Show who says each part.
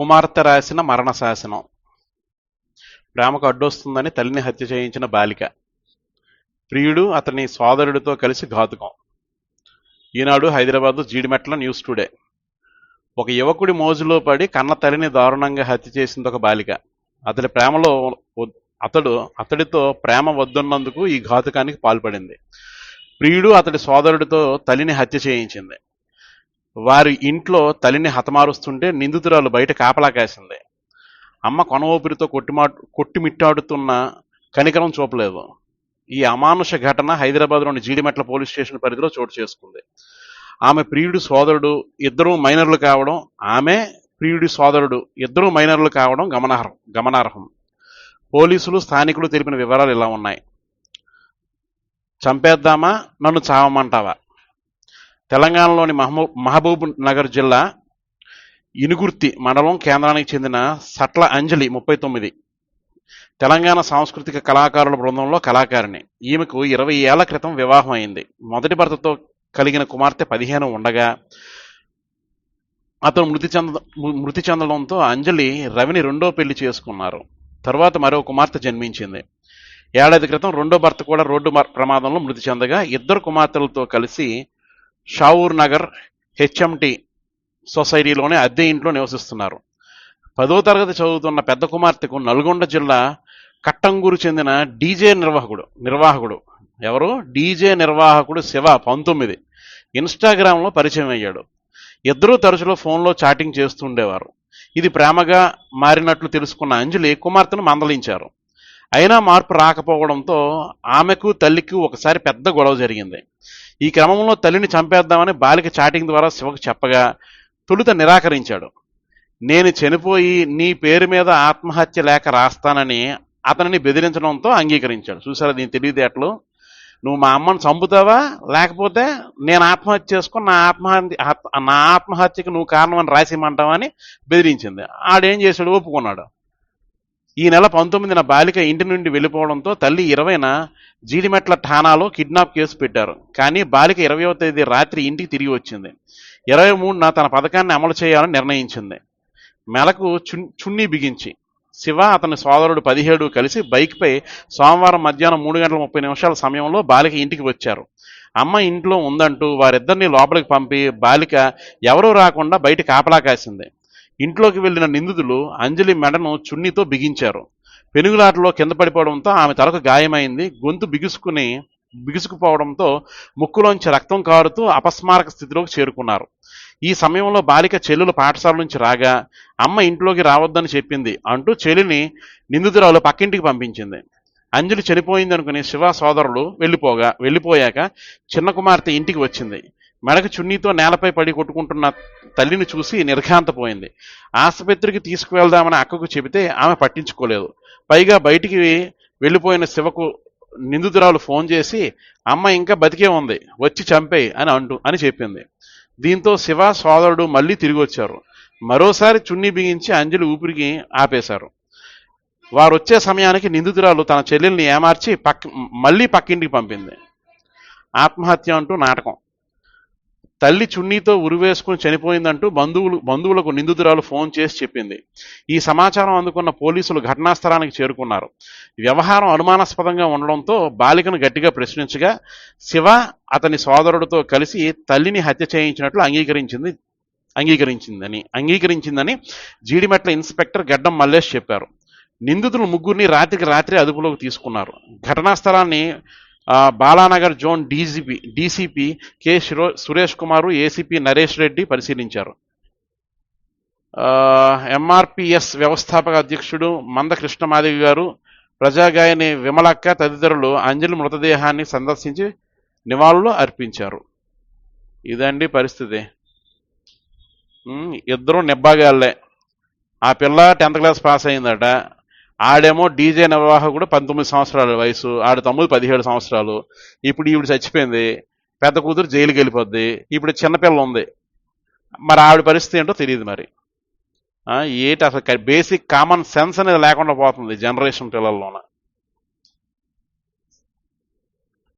Speaker 1: కుమార్తె రాసిన మరణ శాసనం ప్రేమకు అడ్డొస్తుందని తల్లిని హత్య చేయించిన బాలిక. ప్రియుడు అతని సోదరుడితో కలిసి ఘాతుకం. Eenadu Hyderabad Jeedimetla news today. ఒక యువకుడి మోజులో పడి కన్న తల్లిని దారుణంగా హత్య చేసింది ఒక బాలిక. అతడి ప్రేమలో అతడు అతడితో ప్రేమ వద్దున్నందుకు ఈ ఘాతుకానికి పాల్పడింది. ప్రియుడు అతడి సోదరుడితో తల్లిని హత్య చేయించింది. వారి ఇంట్లో తల్లిని హతమారుస్తుంటే నిందితురాలు బయట కాపలా కాసింది అమ్మ కొన ఊపిరితో కొట్టిమా కొట్టిమిట్టాడుతున్న కనికరం చూపలేదు. ఈ అమానుష ఘటన హైదరాబాద్లోని జీడిమెట్ల పోలీస్ స్టేషన్ పరిధిలో చోటు చేసుకుంది. ఆమె ప్రియుడి సోదరుడు ఇద్దరూ మైనర్లు కావడం ఆమె ప్రియుడి సోదరుడు ఇద్దరూ మైనర్లు కావడం గమనార్హం గమనార్హం. పోలీసులు స్థానికులు తెలిపిన వివరాలు ఇలా ఉన్నాయి. చంపేద్దామా? నన్ను చావమంటావా? తెలంగాణలోని మహబూ మహబూబ్ నగర్ జిల్లా ఇనుగుర్తి మండలం కేంద్రానికి చెందిన సట్ల అంజలి ముప్పై తొమ్మిది. తెలంగాణ సాంస్కృతిక కళాకారుల బృందంలో కళాకారిణి. ఈమెకు ఇరవై ఏళ్ళ క్రితం వివాహం అయింది. మొదటి భర్తతో కలిగిన కుమార్తె పదిహేను ఉండగా అతను మృతి చెంద మృతి చెందడంతో అంజలి రవిని రెండో పెళ్ళి చేసుకున్నారు. తర్వాత మరో కుమార్తె జన్మించింది. ఏడాది క్రితం రెండో భర్త కూడా రోడ్డు ప్రమాదంలో మృతి చెందగా ఇద్దరు కుమార్తెలతో కలిసి షావూర్ నగర్ హెచ్ఎంటి సొసైటీలోనే అద్దె ఇంట్లో నివసిస్తున్నారు. పదో తరగతి చదువుతున్న పెద్ద కుమార్తెకు నల్గొండ జిల్లా కట్టంగూరు చెందిన డీజే నిర్వాహకుడు నిర్వాహకుడు. ఎవరు? డీజే నిర్వాహకుడు శివ పంతొమ్మిది. ఇన్స్టాగ్రామ్లో పరిచయం అయ్యాడు. ఇద్దరూ తరచులో ఫోన్లో చాటింగ్ చేస్తుండేవారు ఇది ప్రేమగా మారినట్లు తెలుసుకున్న అంజలి కుమార్తెను మందలించారు. అయినా మార్పు రాకపోవడంతో ఆమెకు తల్లికి ఒకసారి పెద్ద గొడవ జరిగింది. ఈ క్రమంలో తల్లిని చంపేద్దామని బాలిక చాటింగ్ ద్వారా శివకు చెప్పగా తొలుత నిరాకరించాడు. నేను చనిపోయి నీ పేరు మీద ఆత్మహత్య లేఖ రాస్తానని అతనిని బెదిరించడంతో అంగీకరించాడు. చూసారా దీని తెలివితేటలు నువ్వు మా అమ్మను చంపుతావా? లేకపోతే నేను ఆత్మహత్య చేసుకుని నా ఆత్మహత్య నా ఆత్మహత్యకు నువ్వు కారణమని అని రాసిమంటావా అని బెదిరించింది. ఆడేం చేశాడు? ఒప్పుకున్నాడు. ఈ నెల పంతొమ్మిదిన బాలిక ఇంటి నుండి వెళ్ళిపోవడంతో తల్లి ఇరవైన జీడిమెట్ల ఠానాలో కిడ్నాప్ కేసు పెట్టారు. కానీ బాలిక ఇరవయో తేదీ రాత్రి ఇంటికి తిరిగి వచ్చింది. ఇరవై మూడున తన పథకాన్ని అమలు చేయాలని నిర్ణయించింది. మెలకు చున్నీ బిగించి. శివ అతని సోదరుడు పదిహేడు కలిసి బైక్పై సోమవారం మధ్యాహ్నం మూడు గంటల ముప్పై నిమిషాల సమయంలో బాలిక ఇంటికి వచ్చారు. అమ్మ ఇంట్లో ఉందంటూ వారిద్దరిని లోపలికి పంపి బాలిక ఎవరూ రాకుండా బయట కాపలా కాసింది. ఇంట్లోకి వెళ్ళిన నిందితులు అంజలి మెడను చున్నీతో బిగించారు. పెనుగులాటలో కింద పడిపోవడంతో ఆమె తలకు గాయమైంది. గొంతు బిగుసుకుని బిగుసుకుపోవడంతో ముక్కులోంచి రక్తం కారుతూ అపస్మారక స్థితిలోకి చేరుకున్నారు. ఈ సమయంలో బాలిక చెల్లెలు పాఠశాల నుంచి రాగా అమ్మ ఇంట్లోకి రావద్దని చెప్పింది అంటూ చెల్లిని నిందితురాలు పక్కింటికి పంపించింది. అంజలి చనిపోయిందనుకుని శివ సోదరులు వెళ్ళిపోగా వెళ్ళిపోయాక చిన్న కుమార్తె ఇంటికి వచ్చింది. మెడకు చున్నీతో నేలపై పడి కొట్టుకుంటున్న తల్లిని చూసి నిర్ఘాంతపోయింది. ఆసుపత్రికి తీసుకువెళ్దామని అక్కకు చెబితే ఆమె పట్టించుకోలేదు. పైగా బయటికి వెళ్ళిపోయిన శివకు నిందితురాలు ఫోన్ చేసి అమ్మ ఇంకా బతికే ఉంది. వచ్చి చంపేయి అని అంటూ అని చెప్పింది. దీంతో శివ సోదరుడు మళ్ళీ తిరిగి వచ్చారు మరోసారి చున్నీ బిగించి అంజలి ఊపిరికి ఆపేశారు. వారు వచ్చే సమయానికి నిందితురాలు తన చెల్లెల్ని ఏమార్చి పక్క మళ్ళీ పక్కింటికి పంపింది. ఆత్మహత్య అంటూ నాటకం. తల్లి చున్నీతో ఉరివేసుకుని చనిపోయిందంటూ బంధువులు బంధువులకు నిందితురాలు ఫోన్ చేసి చెప్పింది. ఈ సమాచారం అందుకున్న పోలీసులు ఘటనా స్థలానికి చేరుకున్నారు. వ్యవహారం అనుమానాస్పదంగా ఉండడంతో బాలికను గట్టిగా ప్రశ్నించగా శివ అతని సోదరుడితో కలిసి తల్లిని హత్య చేయించినట్లు అంగీకరించింది అంగీకరించిందని అంగీకరించిందని జీడిమెట్ల ఇన్స్పెక్టర్ గడ్డం మల్లేష్ చెప్పారు. నిందితులు ముగ్గురిని రాత్రికి రాత్రి అదుపులోకి తీసుకున్నారు. ఘటనా స్థలాన్ని Balanagar zone DGP DCP K శిరో Suresh Kumar ACP Naresh Reddy పరిశీలించారు. ఎంఆర్పిఎస్ వ్యవస్థాపక అధ్యక్షుడు మంద కృష్ణమాదిగ గారు ప్రజాగాయని విమలక్క తదితరులు అంజలి మృతదేహాన్ని సందర్శించి నివాళులు అర్పించారు. ఇదండి పరిస్థితి. ఇద్దరు నిబ్బాగాళ్ళే. ఆ పిల్ల టెన్త్ క్లాస్ పాస్ అయిందట. ఆడేమో డీజే నిర్వాహకుడు పంతొమ్మిది సంవత్సరాల వయసు ఆడ తమ్ముడు పదిహేడు సంవత్సరాలు. ఇప్పుడు ఈవిడ చచ్చిపోయింది పెద్ద కూతురు జైలుకి వెళ్ళిపోద్ది ఇప్పుడు చిన్నపిల్ల ఉంది. మరి ఆవిడ పరిస్థితి ఏంటో తెలియదు మరి. ఆ, ఏంటి అసలు బేసిక్ కామన్ సెన్స్ అనేది లేకుండా పోతుంది జనరేషన్ పిల్లల్లోన.